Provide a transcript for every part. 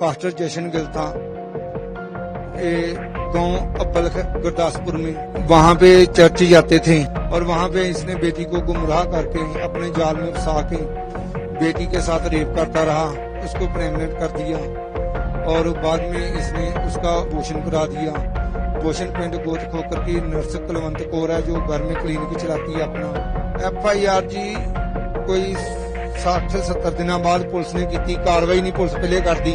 Pastor جیشن گل تھا۔ گاؤں ابل گرداسپور میں۔ وہاں پہ چرچ جاتے تھے اور وہاں پہ اس نے بیٹی کو گمراہ کر کے اپنے جال میں پھنسا کے بیٹی کے ساتھ ریپ کرتا رہا، اس کو پریگنٹ کر دیا اور بعد میں اس نے اس کا بوشن کرا دیا۔ بوشن پنڈ گوت کھوکر کی نرس کلونت کور ہے جو گھر میں کلینک چلاتی ہے اپنا۔ ایف آئی آر جی کوئی ساٹھ سے ستر دن بعد پولیس نے کی کاروائی نہیں پولیس پہلے کر دی۔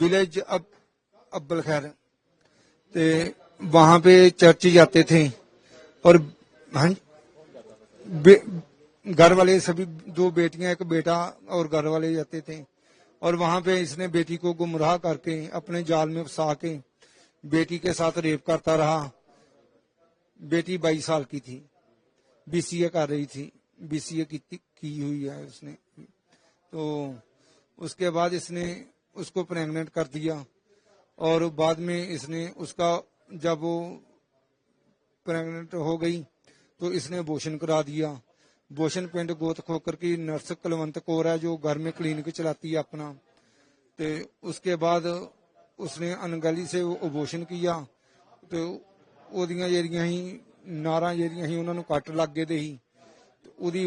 ولیج ابل خیر وہاں پہ چرچ جاتے تھے۔ اور گمراہ کر کے اپنے جال میں اس بیٹی کے ساتھ ریپ کرتا رہا۔ بیٹی بائیس سال کی تھی۔ بی سی اے کر رہی تھی۔ بی سی اے کی ہوئی ہے اس نے۔ تو اس کے بعد اس نے اس کو پریگنٹ کر دیا اور بعد میں اس نے اس کا جب وہ پریگنٹ ہو گئی تو اس نے بوشن کرا دیا۔ بوشن پنڈ گوت کھوکر کی نرس کلونت کور ہے جو گھر میں کلینک چلاتی ہے اپنا۔ تے اس کے بعد اس نے انگلی سے ابوشن کیا۔ تے ਉਹਦੀਆਂ ਜਿਹੜੀਆਂ نارا ਨਾਰਾਂ ਜਿਹੜੀਆਂ ਹੀ ਉਹਨਾਂ ਨੂੰ ਕੱਟ ਲੱਗ ਗਏ ਦੇ ਹੀ ਉਹਦੀ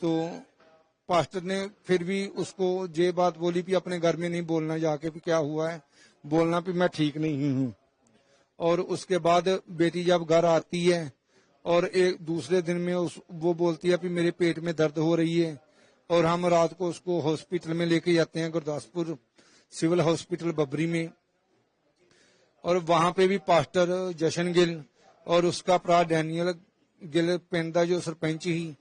ਤੋ پاسٹر نے پھر بھی اس کو یہ بات بولی بھی اپنے گھر میں نہیں بولنا جا کے بھی کیا ہوا ہے؟ بولنا بھی میں ٹھیک نہیں ہوں۔ اور اس کے بعد بیٹی جب گھر آتی ہے اور ایک دوسرے دن میں اس وہ بولتی ہے کہ میرے پیٹ میں درد ہو رہی ہے اور ہم رات کو اس کو ہاسپٹل میں لے کے جاتے ہیں گرداسپور سول ہاسپٹل ببری میں۔ اور وہاں پہ بھی پاسٹر جشن گل اور اس کا پرا ڈینیل گل پیندا جو سرپنچ ہی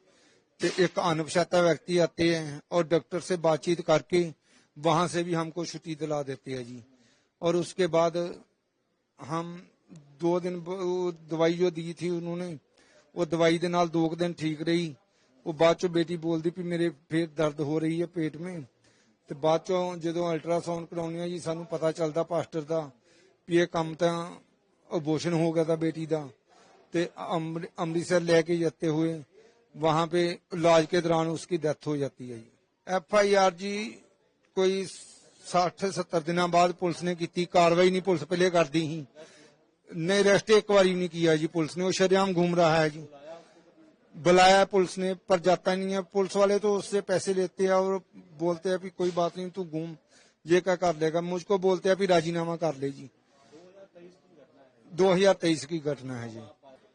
کہ ایک انپشتہ ویکتی آتے ہیں اور ڈاکٹر سے بات چیت کر کے وہاں سے بھی ہم کو چھٹی دلا دیتے ہیں جی۔ اور اس کے بعد ہم دو دن دوائی جو دی تھی انہوں نے، وہ دوائی دے دو دن ٹھیک رہی۔ وہ بعد چو بیٹی بولتی پی میرے پھر درد ہو رہی ہے پیٹ میں۔ ਤੇ ਬਾਅਦ ਚੋਂ ਜਦੋਂ ਅਲਟਰਾਸਾਊਂਡ ਕਰਾਉਣੀ ਆ ਜੀ ਸਾਨੂੰ ਪਤਾ ਚੱਲਦਾ ਪਾਸਟਰ ਦਾ ਵੀ ਇਹ ਕੰਮ ਤਾਂ ਅਬੋਰਸ਼ਨ ਹੋ ਗਿਆ ਤਾਂ ਬੇਟੀ ਦਾ ਤੇ ਅੰਮ੍ਰਿਤਸਰ ਲੈ ਕੇ ਜਾਂਦੇ ਹੋਏ وہاں پہ علاج کے دوران اس کی ڈیتھ ہو جاتی ہے ایف آئی آر جی کوئی ساٹھ ستر دن بعد پولیس نے کی کاروائی نہیں پولیس پہلے کر دی ہی۔ نہیں ریسٹ ایک بار نہیں کیا جی پولیس نے، وہ شریام گھوم رہا ہے جی۔ بلایا پولیس نے، پر جاتا نہیں ہے۔ پولیس والے تو اس سے پیسے لیتے ہیں اور بولتے ہیں کوئی بات نہیں، تو گھوم۔ یہ کیا کر لے گا؟ مجھ کو بولتے ہیں کہ راجی نامہ کر لے جی۔ دو ہزار تیئیس کی گھٹنا ہے جی۔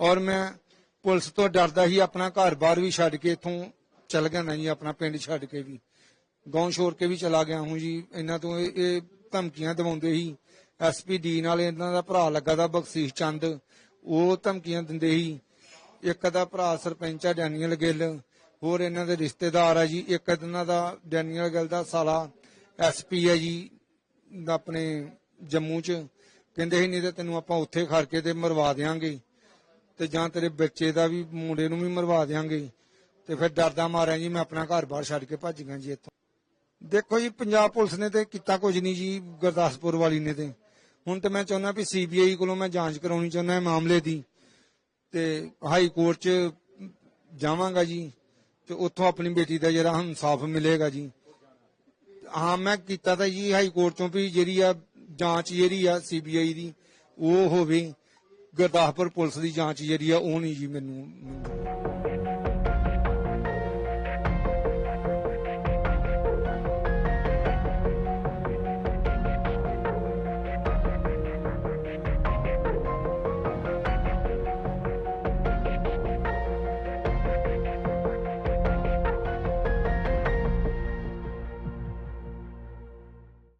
ਔਰ ਮੈਂ ਪੁਲਿਸ ਤੋਂ ਡਰਦਾ ਹੀ ਆਪਣਾ ਘਰ-ਬਾਰ ਵੀ ਛੱਡ ਕੇ ਇਥੋਂ ਚਲ ਗਿਆ ਨਾ ਆਪਣਾ ਪਿੰਡ ਛੱਡ ਕੇ ਵੀ। ਗਾਉਂ ਛੋੜ ਕੇ ਵੀ ਚਲਾ ਗਿਆ ਹੂੰ ਜੀ, ਇਹਨਾਂ ਤੋਂ ਇਹ ਧਮਕੀਆਂ ਦਿਵਾਉਂਦੇ ਹੀ ਐਸਪੀਡੀ ਨਾਲ ਇਹਨਾਂ ਦਾ ਭਰਾ ਲੱਗਾ ਦਾ ਬਖਸ਼ੀਸ਼ ਚੰਦ, ਉਹ ਧਮਕੀਆਂ ਦਿੰਦੇ ਹੀ ਇੱਕ ਦਾ ਭਰਾ ਸਰਪੰਚ ਆ ਡੈਨੀਅਲ ਗਿੱਲ, ਹੋਰ ਇਹਨਾਂ ਦੇ ਰਿਸ਼ਤੇਦਾਰ ਆ ਜੀ, ਇੱਕ ਇਹਨਾਂ ਦਾ ਡੈਨੀਅਲ ਗਿੱਲ ਦਾ ਸਾਲਾ ਐਸਪੀ ਆ ਜੀ ਆਪਣੇ ਜੰਮੂ 'ਚ। ਕਹਿੰਦੇ ਸੀ, ਨਹੀਂ ਤੇ ਤੈਨੂੰ ਆਪਾਂ ਉੱਥੇ ਖੜ ਕੇ ਤੇ ਮਰਵਾ ਦੇਾਂਗੇ ਤੇ ਜਾਂ ਤੇਰੇ ਬੱਚੇ ਦਾ ਵੀ, ਮੁੰਡੇ ਨੂੰ ਵੀ ਮਰਵਾ ਦੇਾਂਗੇ ਤੇ ਫਿਰ ਡਰਦਾ ਮਾਰਿਆ ਜੀ, ਮੈਂ ਆਪਣਾ ਘਰ-ਬਾਰ ਛੱਡ ਕੇ ਭੱਜ ਗਿਆ ਜੀ ਇੱਥੋਂ। ਦੇਖੋ ਜੀ, ਪੰਜਾਬ ਪੁਲਿਸ ਨੇ ਤੇ ਕੀਤਾ ਕੁਝ ਨਹੀਂ ਜੀ, ਗੁਰਦਾਸਪੁਰ ਵਾਲੀ ਨੇ ਤੇ। ਹੁਣ ਤੇ ਮੈਂ ਚਾਹੁੰਦਾ ਵੀ ਸੀਬੀਆਈ ਕੋਲੋਂ ਮੈਂ ਜਾਂਚ ਕਰਾਉਣੀ ਚਾਹੁੰਦਾ ਇਹ ਮਾਮਲੇ ਦੀ। ਤੇ ਹਾਈ ਕੋਰਟ 'ਚ ਜਾਵਾਂਗਾ ਜੀ, ਤੇ ਉੱਥੋਂ ਆਪਣੀ ਬੇਟੀ ਦਾ ਜਿਹੜਾ ਇਨਸਾਫ ਮਿਲੇਗਾ ਜੀ। ਹਾਂ, ਮੈਂ ਕੀਤਾ ਤਾਂ ਜੀ ਹਾਈ ਕੋਰਟ ਤੋਂ ਵੀ ਜਿਹੜੀ ਆ ਜਾਂਚ ਜਿਹੜੀ ਆ ਸੀਬੀਆਈ ਦੀ, ਉਹ ਹੋਵੇ, ਗੁਰਦਾਸਪੁਰ ਪੁਲਿਸ ਦੀ ਜਾਂਚ ਜਿਹੜੀ ਆ, ਉਹ ਨਹੀਂ ਜੀ ਮੈਨੂੰ